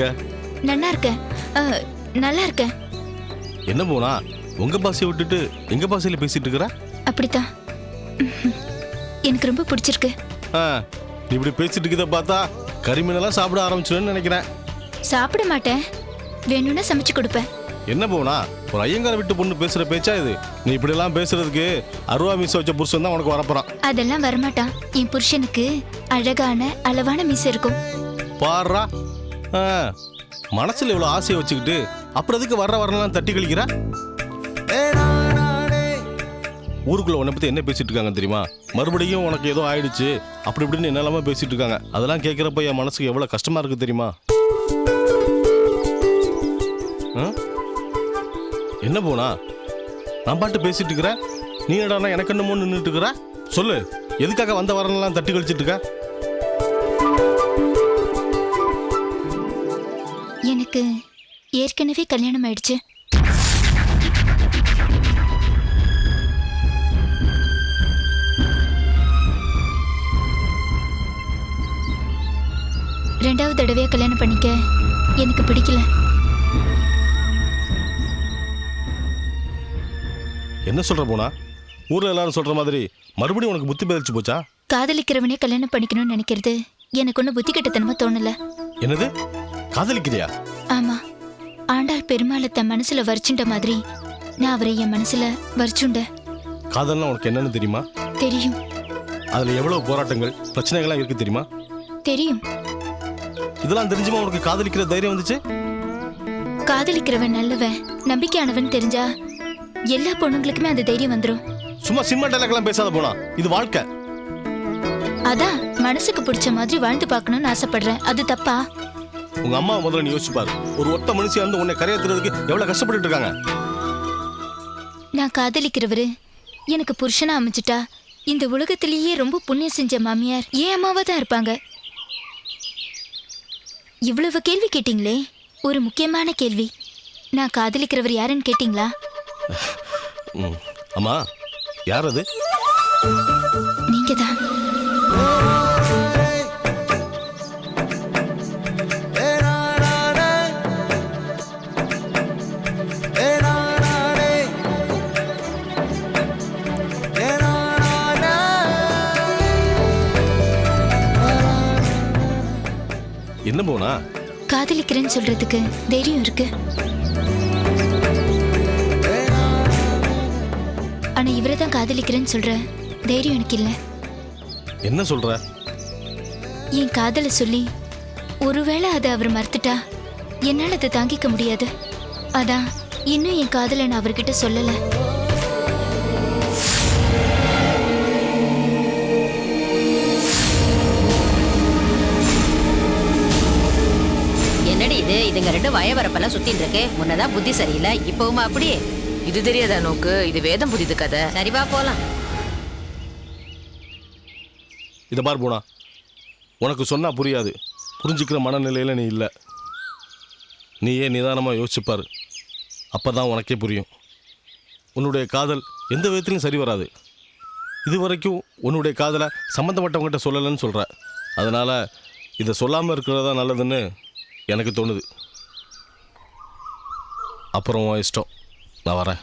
இருக்க? நல்லா இருக்கேன் அஹ், நல்லா இருக்கேன் என்ன போனா உங்க பாசையை விட்டுட்டு எங்க பாசையில பேசிட்டு இருக்கிற அப்படித்தான். ம்ஹும். எனக்கு ரொம்ப பிடிச்சிருக்கு. ஆ, இப்படி பேசிட்டு இருக்கத பார்த்தா கறிமீனெல்லாம் சாப்பிட ஆரம்பிச்சிடுன்னு நினைக்கிறேன். சாப்பிட மாட்டேன். வேணும்னா சமைச்சு கொடுப்பேன். என்ன போனா ஒரு ஐயங்கார விட்டு பொண்ணு பேசுற பேச்சா இது? நீ இப்படி எல்லாம் பேசுறதுக்கு அருவா மீச வச்ச புருஷன் தான் உனக்கு வரப்போறான். அதெல்லாம் வரமாட்டான். என் புருஷனுக்கு அழகான அளவான மீசை இருக்கும். பாடுறா மனசுல இவ்வளவு ஆசையை வச்சுக்கிட்டு அப்புறம் எதுக்கு வர்ற வரலாம் தட்டி கழிக்கிற? ஊருக்குள்ள உன்னை பத்தி என்ன பேசிட்டு இருக்காங்க தெரியுமா? மறுபடியும் உனக்கு ஏதோ ஆயிடுச்சு. அப்படி இப்படின்னு என்னெல்லாம பேசிட்டு இருக்காங்க. அதெல்லாம் கேட்கிறப்ப என் மனசுக்கு எவ்வளவு கஷ்டமா இருக்கு தெரியுமா? என்ன போனா? நான் பாட்டு பேசிட்டு இருக்கிறேன். நீ என்னடா எனக்கு என்னமோ நின்றுட்டு இருக்கிற? சொல்லு. எதுக்காக வந்த வரலாம் தட்டி கழிச்சிட்டு இருக்க? எனக்கு ஏற்கனவே கல்யாணம் ஆயிடுச்சு. ரெண்டாவது தடவையா கல்யாணம் பண்ணிக்க எனக்கு பிடிக்கல. என்ன சொல்ற போனா? ஊர்ல எல்லாரும் சொல்ற மாதிரி மறுபடியும் உனக்கு புத்தி பதிச்சு போச்சா? காதலிக்கிறவனே கல்யாணம் பண்ணிக்கணும்னு நினைக்கிறது எனக்கு ஒன்றும் புத்தி கெட்டத்தனமா தோணல. என்னது? காதலிக்கிறியா? ஆமா ஆண்டாள் பெருமாளை தன் மனசுல வரிச்சுண்ட மாதிரி நான் அவரை என் மனசுல வரிச்சுண்ட. காதல்னா உனக்கு என்னன்னு தெரியுமா? தெரியும். அதுல எவ்வளவு போராட்டங்கள் பிரச்சனைகள்லாம் இருக்கு தெரியுமா? தெரியும். இதெல்லாம் தெரிஞ்சுமா உனக்கு காதலிக்கிற தைரியம் வந்துச்சு? காதலிக்கிறவன் நல்லவன் நம்பிக்கையானவன் தெரிஞ்சா எல்லா பொண்ணுங்களுக்குமே அந்த தைரியம் வந்துரும். சும்மா சினிமா டைலாக்லாம் பேசாத போனா இது வாழ்க்கை. அதான் மனசுக்கு பிடிச்ச மாதிரி வாழ்ந்து பார்க்கணும்னு ஆசைப்படுறேன். அது தப்பா? உங்க அம்மா முதல்ல நீ யோசிச்சு பாரு. ஒரு ஒத்த மனுஷியா வந்து உன்னை கரையேத்துறதுக்கு எவ்வளவு கஷ்டப்பட்டுட்டு இருக்காங்க? நான் காதலிக்கிறவரு எனக்கு புருஷனா அமைச்சிட்டா இந்த உலகத்திலேயே ரொம்ப புண்ணியம் செஞ்ச மாமியார் ஏன் அம்மாவா தான் இருப்பாங்க? இவ்வளவு கேள்வி கேட்டீங்களே ஒரு முக்கியமான கேள்வி. நான் காதலிக்கிறவர் யாருன்னு கேட்டீங்களா? ம். அம்மா யார் அது? நீங்க தான் போனா? காதலிக்கிறேன்னு சொல்றதுக்கு தைரியம் இருக்கு. ஆனா இவரை தான் காதலிக்கிறேன்னு சொல்ற தைரியம் எனக்கு இல்லை. என்ன சொல்ற? என் காதலை சொல்லி ஒருவேளை அதை அவர் மறுத்துட்டா என்னால் அதை தாங்கிக்க முடியாது. அதான் இன்னும் என் காதலை நான் அவர்கிட்ட சொல்லல. என்னடி இது இதுங்க ரெண்டு வயவரப்பெல்லாம் சுத்தின்னு இருக்கு. முன்னதான் புத்தி சரியில்லை இப்பவுமா அப்படி இது தெரியாதா நோக்கு? இது வேதம் புதிது கதை. சரிவா போலாம். இதை பார் போனா. உனக்கு சொன்னா புரியாது. புரிஞ்சுக்கிற மனநிலையில நீ இல்லை. நீயே நிதானமாக யோசிச்சுப்பார். அப்போ தான் உனக்கே புரியும். உன்னுடைய காதல் எந்த விதத்துலையும் சரி வராது. இது வரைக்கும் உன்னுடைய காதலை சம்மந்தப்பட்டவங்ககிட்ட சொல்லலைன்னு சொல்கிற அதனால் இதை சொல்லாமல் இருக்கிறதா நல்லதுன்னு எனக்கு தோணுது. அப்புறம் உன் இஷ்டம். நான் வரேன்.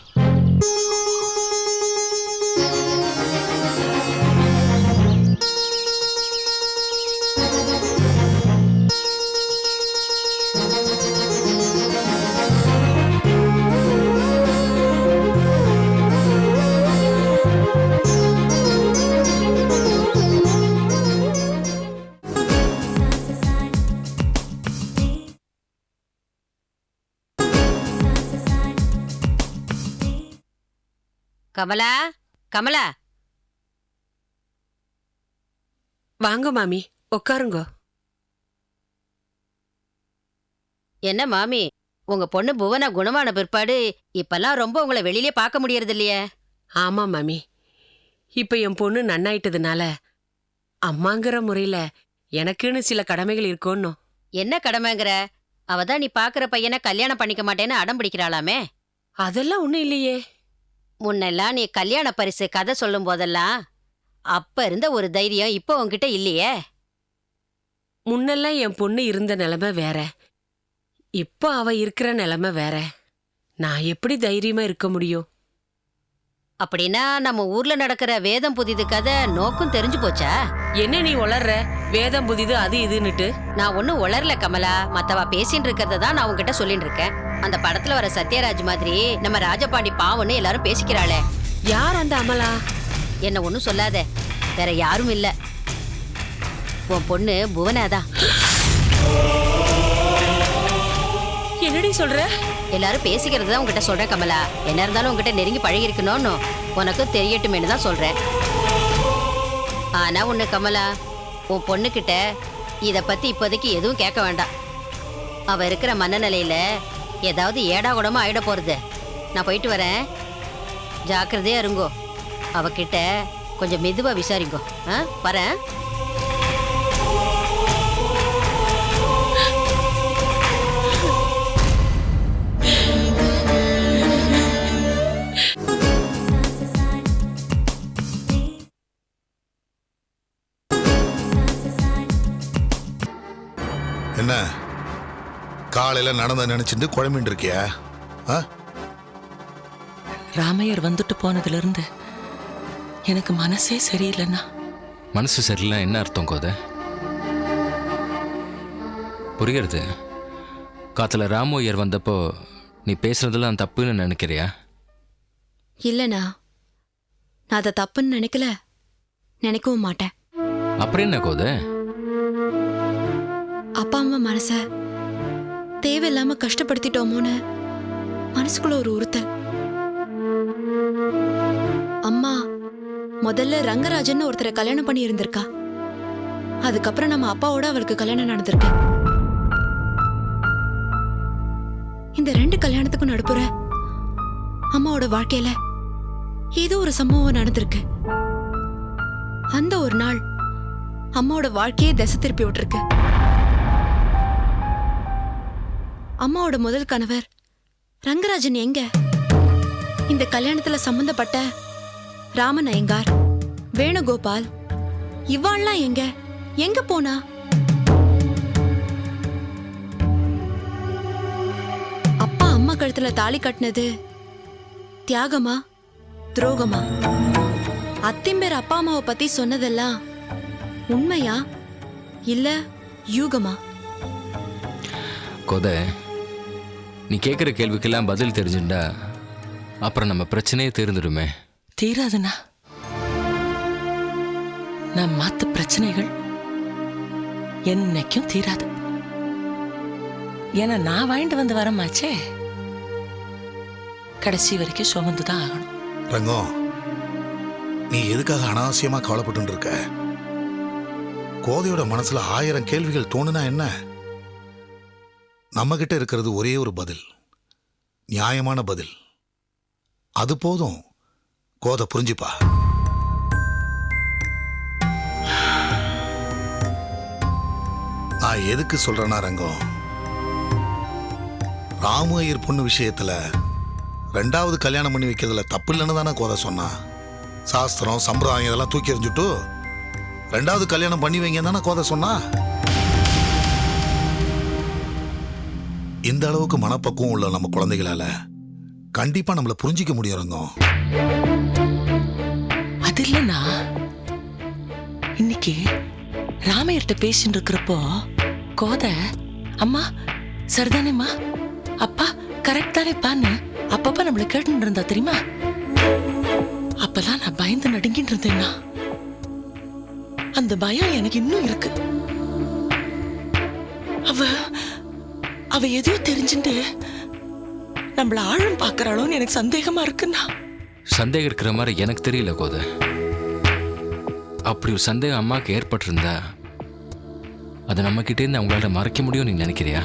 கமலா கமலா. வாங்க மாமி உட்காருங்க என்ன மாமி உங்க பொண்ணு புவனா குணமான பிற்பாடு இப்பெல்லாம் ரொம்ப உங்களை வெளியிலே பார்க்க முடியறது இல்லையே ஆமா மாமி இப்ப என் பொண்ணு நன்னாயிட்டதுனால அம்மாங்கிற முறையில எனக்குன்னு சில கடமைகள் இருக்கும்னு என்ன கடமைங்கிற? அவ தான் நீ பாக்குற பையனை கல்யாணம் பண்ணிக்க மாட்டேன்னு அடம் பிடிக்கிறாளாமே. அதெல்லாம் ஒண்ணும் இல்லையே. முன்னெல்லாம் நீ கல்யாண பரிசு கதை சொல்லும் போதெல்லாம் அப்ப இருந்த ஒரு தைரியம் இப்போ உன்கிட்ட இல்லையே? முன்னெல்லாம் என் பொண்ணு இருந்த நிலைமை வேற. இப்போ அவ இருக்கிற நிலைமை வேற. நான் எப்படி தைரியமா இருக்க முடியும்? அப்படின்னா நம்ம ஊர்ல நடக்கிற வேதம் புதிது கதை நோக்கும் தெரிஞ்சு போச்சா? என்ன நீ உளர்ற? வேதம் புதிது அது இதுன்னுட்டு. நான் ஒன்னும் உளரல கமலா. மத்தவா பேசிட்டு இருக்கிறத தான் நான் உன்கிட்ட சொல்லிட்டு இருக்கேன். அந்த படத்துல வர சத்யராஜ் மாதிரி நம்ம ராஜபாண்டி பாவம்னு எல்லாரும் பேசிக்கிறாளே. யார் அந்த அமலா? என்ன ஒன்னும் சொல்லாத. வேற யாரும் இல்ல. உன் பொண்ணு புவனாதான். என்னடி சொல்ற? எல்லாரும் பேசிக்கிறது தான் உங்ககிட்ட சொல்றேன் கமலா. என்ன இருந்தாலும் உங்ககிட்ட நெருங்கி பழகி இருக்கணும்னு உனக்கு தெரியட்டுமேனு தான் சொல்றேன். ஆனா ஒண்ணு கமலா உன் பொண்ணுகிட்ட இத பத்தி இப்போதைக்கு எதுவும் கேட்க வேண்டாம். அவ இருக்கிற மனநிலையில ஏதாவது ஏடா கூடமா ஆயிட போறது. நான் போயிட்டு வரேன். ஜாக்கிரதையா இருங்கோ. அவகிட்ட கொஞ்சம் மெதுவா விசாரிங்கோ. ஆ வரேன். காலையில நடந்த நினைச்சிட்டு குழம்பின்னு இருக்கியா? ஆ? ராமையர் வந்துட்டு போனதுல இருந்து எனக்கு மனசே சரியில்லைண்ணா. மனசு சரியில்லை என்ன அர்த்தம் கோத? புரிகிறது. காத்துல ராமோயர் வந்தப்போ நீ பேசுறதெல்லாம் தப்புன்னு நினைக்கிறியா? இல்லண்ணா. நான் அதை தப்புன்னு நினைக்கல. நினைக்கவும் மாட்டேன். அப்புறம் என்ன கோத? அப்பா அம்மா மனச தேவையில்லாம கஷ்டப்படுத்திட்டோமோன்னு மனசுக்குள்ள ஒரு உறுத்தல். அம்மா முதல்ல ரங்கராஜன் ஒருத்தரை கல்யாணம் பண்ணி இருந்திருக்கா. அதுக்கப்புறம் நம்ம அப்பாவோட அவளுக்கு கல்யாணம் நடந்திருக்கு. இந்த ரெண்டு கல்யாணத்துக்கும் நடுப்புற அம்மாவோட வாழ்க்கையில ஏதோ ஒரு சம்பவம் நடந்திருக்கு. அந்த ஒரு நாள் அம்மாவோட வாழ்க்கையே திசை திருப்பி விட்டுருக்கு. அம்மாவோட முதல் கணவர். ரங்கராஜன் எங்க? இந்த கல்யாணத்துல சம்பந்தப்பட்ட ராமன் ஐயங்கார் வேணுகோபால் இவாள்லாம் எங்க? எங்க போனா? அப்பா அம்மா கழுத்துல தாலி கட்டினது தியாகமா துரோகமா? அத்திம்பேர் அப்பா அம்மாவை பத்தி சொன்னதெல்லாம் உண்மையா இல்ல யூகமா? கொதை. நீ கேட்குற கேள்விக்கெல்லாம் பதில் தெரிஞ்சுண்டா அப்புறம் நம்ம பிரச்சனையே தீர்ந்துடுமே. தீராதுண்ணா. நான் மாத்த பிரச்சனைகள் என்னைக்கும் தீராது. ஏன்னா நான் வாங்கிட்டு வந்து வரமாச்சே. கடைசி வரைக்கும் சுமந்து தான் ஆகணும். ரங்கம் நீ எதுக்காக அனாவசியமா கவலைப்பட்டு இருக்க? கோதையோட மனசுல ஆயிரம் கேள்விகள் தோணுனா என்ன? நம்ம இருக்கிறது ஒரே ஒரு பதில். நியாயமான பதில். அது போதும். கோதை புரிஞ்சுப்பா. நான் எதுக்கு சொல்றேன்னா ரங்கம். ராமு ஐயர் பொண்ணு விஷயத்துல ரெண்டாவது கல்யாணம் பண்ணி வைக்கிறதுல தப்பு இல்லைன்னு தானே கோதை சொன்னா. சாஸ்திரம் சம்பிரதாயம் இதெல்லாம் தூக்கி எறிஞ்சுட்டு ரெண்டாவது கல்யாணம் பண்ணி வைங்க தானே கோதை சொன்னா? இந்த அளவுக்கு மனப்பக்குவம் உள்ள நம்ம குழந்தைகளால கண்டிப்பா நம்மள புரிஞ்சிக்க முடியும் ரங்கம். அது இல்லைண்ணா இன்னைக்கு ராமையர்கிட்ட பேசிட்டு இருக்கிறப்போ கோதை அம்மா சரிதானேம்மா? அப்பா கரெக்ட் தானேப்பான்னு அப்பப்பா நம்மள கேட்டுட்டு இருந்தா தெரியுமா? அப்பெல்லாம் நான் பயந்து நடுங்கிட்டு இருந்தேன்னா அந்த பயம் எனக்கு இன்னும் இருக்கு. அவ அவ எதையோ தெரிஞ்சுட்டு நம்மள ஆழம் பாக்குறாளோன்னு எனக்கு சந்தேகமா இருக்குண்ணா சந்தேகம் இருக்கிற மாதிரி எனக்கு தெரியல கோதை. அப்படி ஒரு சந்தேகம் அம்மாவுக்கு ஏற்பட்டிருந்தா அதை நம்மக்கிட்டேருந்து அவங்களால மறைக்க முடியும்னு நீ நினைக்கிறியா?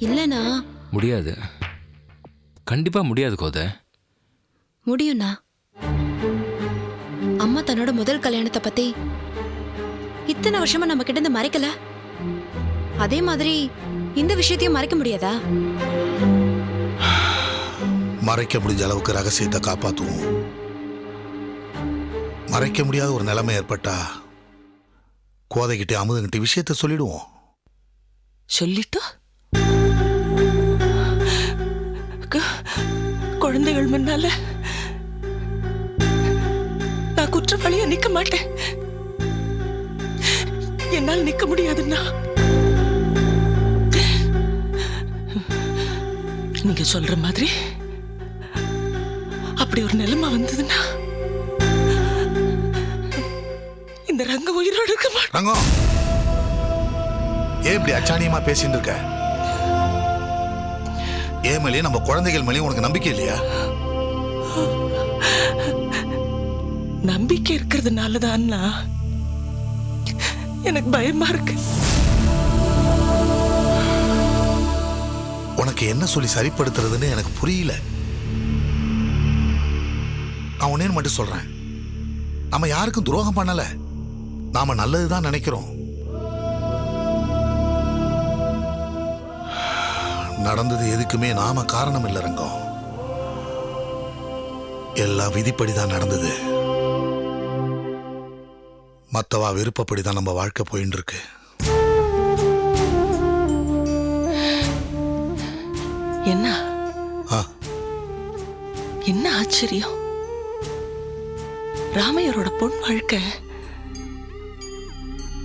இல்லனா? முடியாது. கண்டிப்பா முடியாது கோதை. முடியும்ண்ணா அம்மா தன்னோட முதல் கல்யாணத்தை பத்தி இத்தனை வருஷமா நம்ம கிட்ட இருந்து மறைக்கல? அதே மாதிரி இந்த விஷயத்தையும் மறைக்க முடியாதா? மறைக்க முடிஞ்ச அளவுக்கு ரகசியத்தை காப்பாற்றுவோம் மறைக்க முடியாத ஒரு நிலைமை ஏற்பட்டா கோதைகிட்ட அமுதங்கிட்ட விஷயத்த சொல்லிடுவோம். சொல்லிட்டு? குழந்தைகள் முன்னால நான் குற்றவாளியா நிக்க மாட்டேன். என்னால் நிக்க முடியாதுன்னா நீங்க சொல்ற மாதிரி அப்படி ஒரு நிலைமை வந்ததுன்னா இந்த ரங்க உயிரோடு இருக்க மாட்டேன் ரங்கம் ஏன் இப்படி அச்சாணியமா பேசிட்டு இருக்க? ஏன் நம்ம குழந்தைகள் மேலேயும் உனக்கு நம்பிக்கை இல்லையா? நம்பிக்கை இருக்கிறதுனாலதான்னா எனக்கு பயமா இருக்கு. உனக்கு என்ன சொல்லி சரிப்படுத்துறதுன்னு எனக்கு புரியல. நான் ஒன்னே மட்டும் சொல்றேன். நம்ம யாருக்கும் துரோகம் பண்ணல. நாம நல்லதுதான் நினைக்கிறோம். நடந்தது எதுக்குமே நாம காரணம் இல்லை ரங்கம். எல்லாம் விதிப்படிதான் நடந்தது. மத்தவா விருப்பப்படிதான் நம்ம வாழ்க்கை போயின்னு இருக்கு என்ன? என்ன ஆச்சரியம்? ராமையரோட பொன் வாழ்க்கை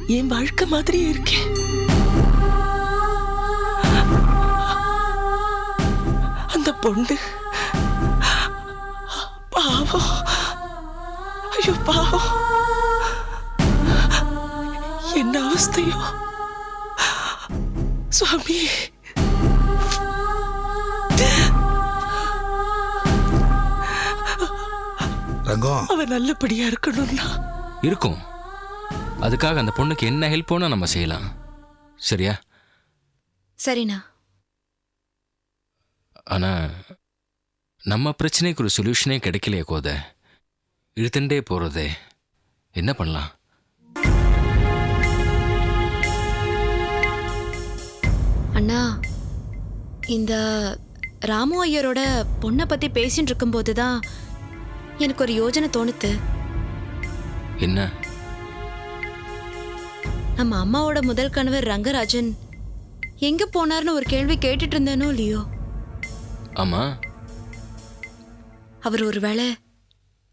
என் வாழ்க்கை மாதிரியே இருக்கே. அந்த பொண்ணு. பாவம். ஐயோ பாவம். என்ன அவஸ்தையோ. சுவாமி. ரங்கம் அவ நல்லபடியா இருக்கணும்னா. இருக்கும். அதுக்காக அந்த பொண்ணுக்கு என்ன ஹெல்ப் வேணா நம்ம செய்யலாம். சரியா? சரிண்ணா. ஆனா நம்ம பிரச்சனைக்கு ஒரு சொல்யூஷனே கிடைக்கலையே கோதை. இழுத்துட்டே போறதே. என்ன பண்ணலாம்? அண்ணா இந்த ராமு ஐயரோட பொண்ணை பத்தி பேசிட்டு இருக்கும்போது தான் எனக்கு ஒரு யோஜனை தோணுது. என்ன? நம்ம அம்மாவோட முதல் கணவர் ரங்கராஜன். எங்க போனார்னு ஒரு கேள்வி கேட்டுட்டு இருந்தேனோ இல்லையோ? ஆமா. அவர் ஒருவேளை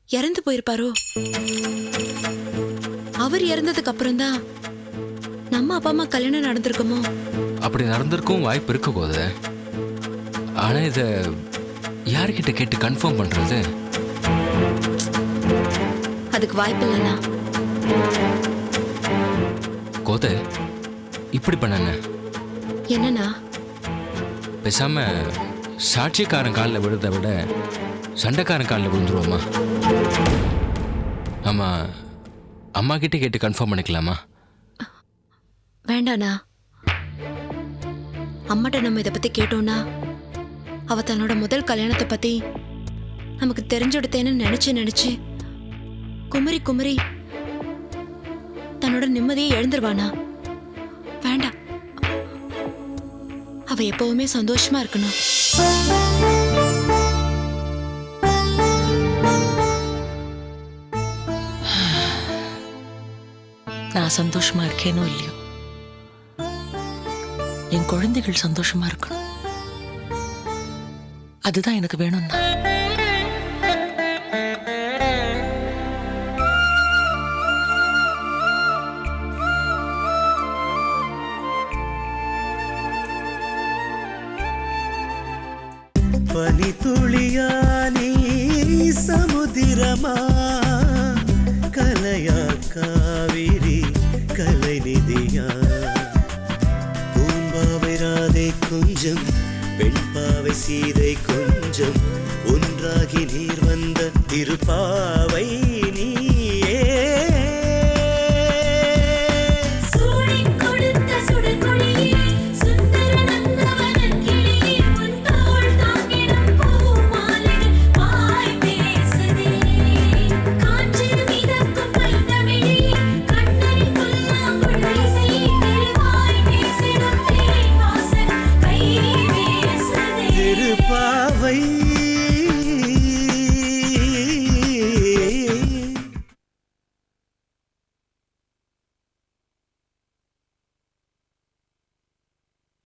இறந்து போயிருப்பாரோ? அவர் இறந்ததுக்கு அப்புறம்தான் நம்ம அப்பா அம்மா கல்யாணம் நடந்திருக்குமோ? அப்படி நடந்திருக்கும் வாய்ப்பு இருக்க கோதை. ஆனா இத யார்கிட்ட கேட்டு கன்ஃபார்ம் பண்றது? அதுக்கு வாய்ப்பு இல்லைண்ணா. கோதை இப்படி பண்ண என்னண்ணா? பேசாம சாட்சிக்காரன் காலில் விழுறதை விட சண்டைக்காரன் காலில் விழுந்துருவோமா? ஆமா அம்மா கிட்ட கேட்டு கன்ஃபார்ம் பண்ணிக்கலாமா? வேண்டாண்ணா. அம்மாட்ட நம்ம இதை பத்தி கேட்டோம்னா அவ தன்னோட முதல் கல்யாணத்தை பத்தி நமக்கு தெரிஞ்சுடுத்தேன்னு நினைச்சு நினைச்சு குமரி குமரி. தன்னோட நிம்மதியை எழுந்துருவானா? வேண்டாம் அவ எப்பவுமே சந்தோஷமா இருக்கணும். நான் சந்தோஷமா இருக்கேனோ இல்லையோ? என் குழந்தைகள் சந்தோஷமா இருக்கணும். அதுதான் எனக்கு வேணும்னா. పనితుళియా నీ సముదిరమా கலையா காவிரி கலைநிதியா பூம்பாவை ராதை கொஞ்சம் பெண்பாவை சீதை கொஞ்சம் நெஞ்சம் ஒன்றாகி நீர் வந்த திருப்பாவை